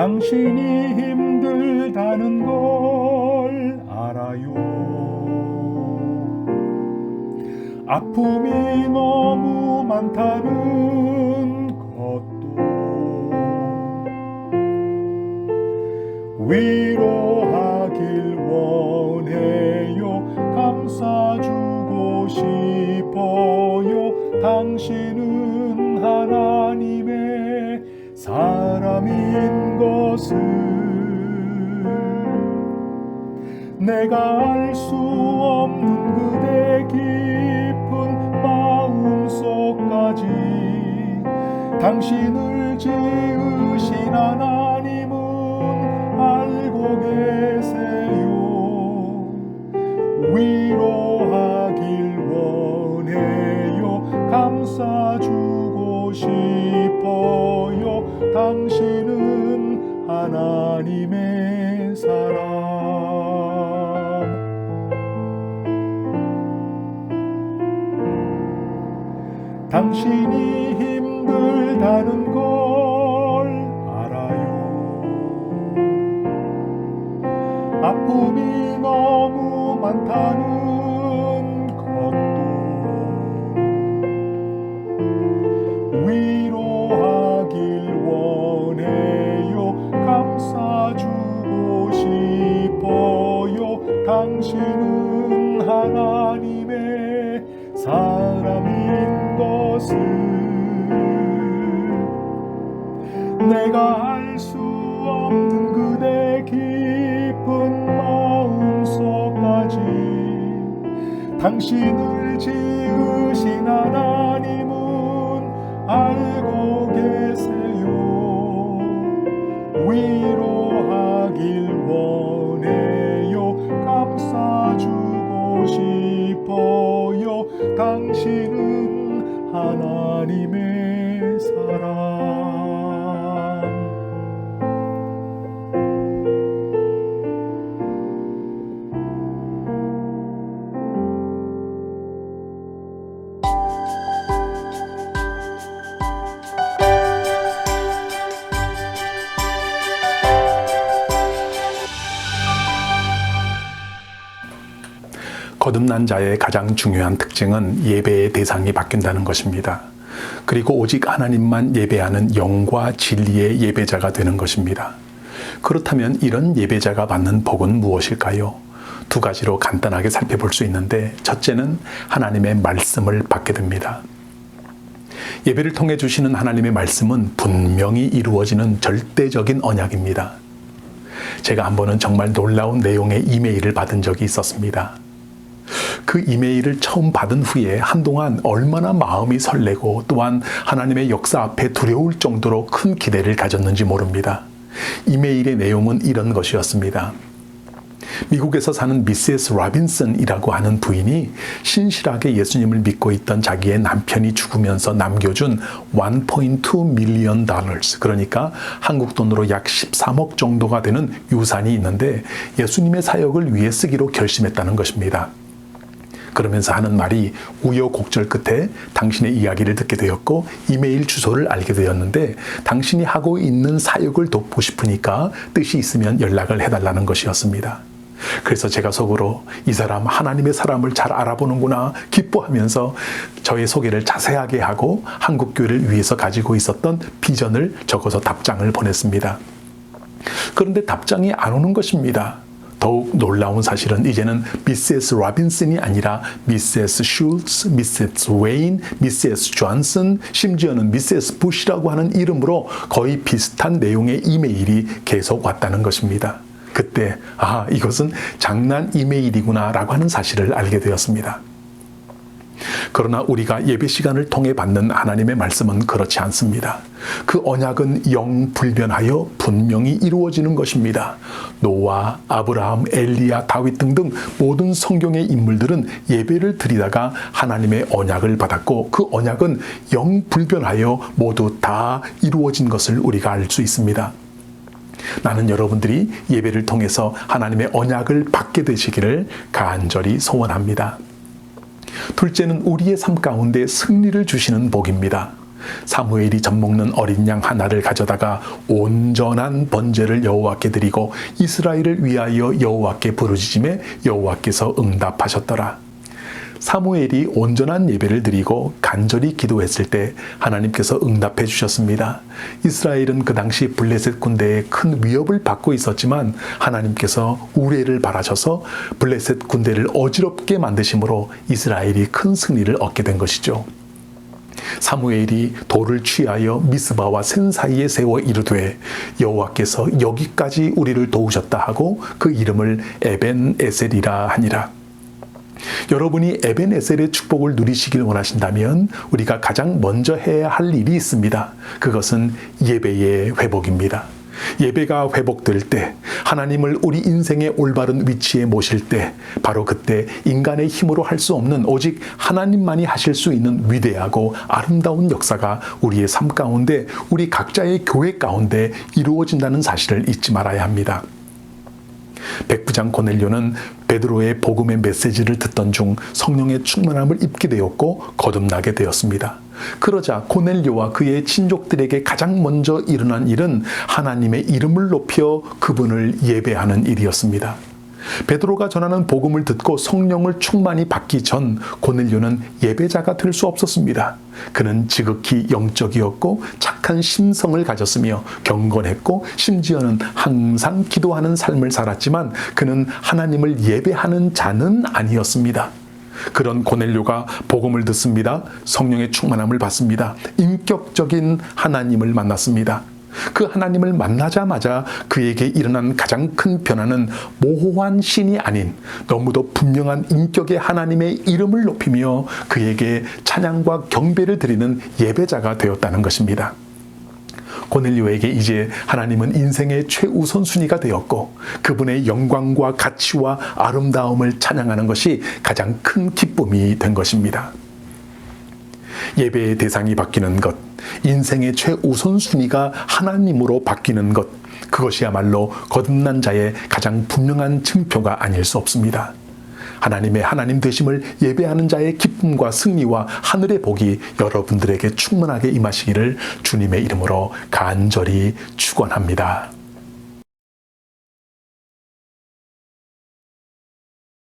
당신이 힘들다는 걸 알아요. 아픔이 너무 많다는 것도 위로하길 원해요. 감싸주고 싶어요. 당신은 하나님의 사람인 것을 내가 알 수 없는 그대 깊은 마음속까지 당신을 당신이 힘들다는 걸 알아요. 아픔이 너무 많다는 것도 위로하길 원해요. 감싸주고 싶어요. 당신은 하나님의 사람인 내가 알 수 없는 그대 깊은 마음속까지 당신을 지으신 하나님은 알고 계세요. 위로하길 원해요. 감싸주고 싶어요. 당신은 하나님의 사람 거듭난 자의 가장 중요한 특징은 예배의 대상이 바뀐다는 것입니다. 그리고 오직 하나님만 예배하는 영과 진리의 예배자가 되는 것입니다. 그렇다면 이런 예배자가 받는 복은 무엇일까요? 두 가지로 간단하게 살펴볼 수 있는데, 첫째는 하나님의 말씀을 받게 됩니다. 예배를 통해 주시는 하나님의 말씀은 분명히 이루어지는 절대적인 언약입니다. 제가 한 번은 정말 놀라운 내용의 이메일을 받은 적이 있었습니다. 그 이메일을 처음 받은 후에 한동안 얼마나 마음이 설레고 또한 하나님의 역사 앞에 두려울 정도로 큰 기대를 가졌는지 모릅니다. 이메일의 내용은 이런 것이었습니다. 미국에서 사는 미세스 라빈슨이라고 하는 부인이 신실하게 예수님을 믿고 있던 자기의 남편이 죽으면서 남겨준 1.2 밀리언 달러스 그러니까 한국 돈으로 약 13억 정도가 되는 유산이 있는데 예수님의 사역을 위해 쓰기로 결심했다는 것입니다. 그러면서 하는 말이 우여곡절 끝에 당신의 이야기를 듣게 되었고 이메일 주소를 알게 되었는데 당신이 하고 있는 사역을 돕고 싶으니까 뜻이 있으면 연락을 해달라는 것이었습니다. 그래서 제가 속으로 이 사람 하나님의 사람을 잘 알아보는구나 기뻐하면서 저의 소개를 자세하게 하고 한국 교회를 위해서 가지고 있었던 비전을 적어서 답장을 보냈습니다. 그런데 답장이 안 오는 것입니다. 더욱 놀라운 사실은 이제는 미세스 라빈슨이 아니라 미세스 슐츠, 미세스 웨인, 미세스 존슨, 심지어는 미세스 부시라고 하는 이름으로 거의 비슷한 내용의 이메일이 계속 왔다는 것입니다. 그때 아 이것은 장난 이메일이구나 라고 하는 사실을 알게 되었습니다. 그러나 우리가 예배 시간을 통해 받는 하나님의 말씀은 그렇지 않습니다. 그 언약은 영 불변하여 분명히 이루어지는 것입니다. 노아, 아브라함, 엘리야, 다윗 등등 모든 성경의 인물들은 예배를 드리다가 하나님의 언약을 받았고 그 언약은 영 불변하여 모두 다 이루어진 것을 우리가 알 수 있습니다. 나는 여러분들이 예배를 통해서 하나님의 언약을 받게 되시기를 간절히 소원합니다. 둘째는 우리의 삶 가운데 승리를 주시는 복입니다. 사무엘이 젖먹는 어린 양 하나를 가져다가 온전한 번제를 여호와께 드리고 이스라엘을 위하여 여호와께 부르짖음에 여호와께서 응답하셨더라. 사무엘이 온전한 예배를 드리고 간절히 기도했을 때 하나님께서 응답해 주셨습니다. 이스라엘은 그 당시 블레셋 군대의 큰 위협을 받고 있었지만 하나님께서 우레를 바라셔서 블레셋 군대를 어지럽게 만드심으로 이스라엘이 큰 승리를 얻게 된 것이죠. 사무엘이 돌을 취하여 미스바와 센 사이에 세워 이르되 여호와께서 여기까지 우리를 도우셨다 하고 그 이름을 에벤 에셀이라 하니라. 여러분이 에벤에셀의 축복을 누리시길 원하신다면 우리가 가장 먼저 해야 할 일이 있습니다. 그것은 예배의 회복입니다. 예배가 회복될 때, 하나님을 우리 인생의 올바른 위치에 모실 때, 바로 그때 인간의 힘으로 할 수 없는 오직 하나님만이 하실 수 있는 위대하고 아름다운 역사가 우리의 삶 가운데, 우리 각자의 교회 가운데 이루어진다는 사실을 잊지 말아야 합니다. 백부장 고넬료는 베드로의 복음의 메시지를 듣던 중 성령의 충만함을 입게 되었고 거듭나게 되었습니다. 그러자 고넬료와 그의 친족들에게 가장 먼저 일어난 일은 하나님의 이름을 높여 그분을 예배하는 일이었습니다. 베드로가 전하는 복음을 듣고 성령을 충만히 받기 전 고넬료는 예배자가 될 수 없었습니다. 그는 지극히 영적이었고 착한 심성을 가졌으며 경건했고 심지어는 항상 기도하는 삶을 살았지만 그는 하나님을 예배하는 자는 아니었습니다. 그런 고넬료가 복음을 듣습니다. 성령의 충만함을 받습니다. 인격적인 하나님을 만났습니다. 그 하나님을 만나자마자 그에게 일어난 가장 큰 변화는 모호한 신이 아닌 너무도 분명한 인격의 하나님의 이름을 높이며 그에게 찬양과 경배를 드리는 예배자가 되었다는 것입니다. 고넬료에게 이제 하나님은 인생의 최우선 순위가 되었고 그분의 영광과 가치와 아름다움을 찬양하는 것이 가장 큰 기쁨이 된 것입니다. 예배의 대상이 바뀌는 것, 인생의 최우선순위가 하나님으로 바뀌는 것, 그것이야말로 거듭난 자의 가장 분명한 증표가 아닐 수 없습니다. 하나님의 하나님 되심을 예배하는 자의 기쁨과 승리와 하늘의 복이 여러분들에게 충만하게 임하시기를 주님의 이름으로 간절히 축원합니다.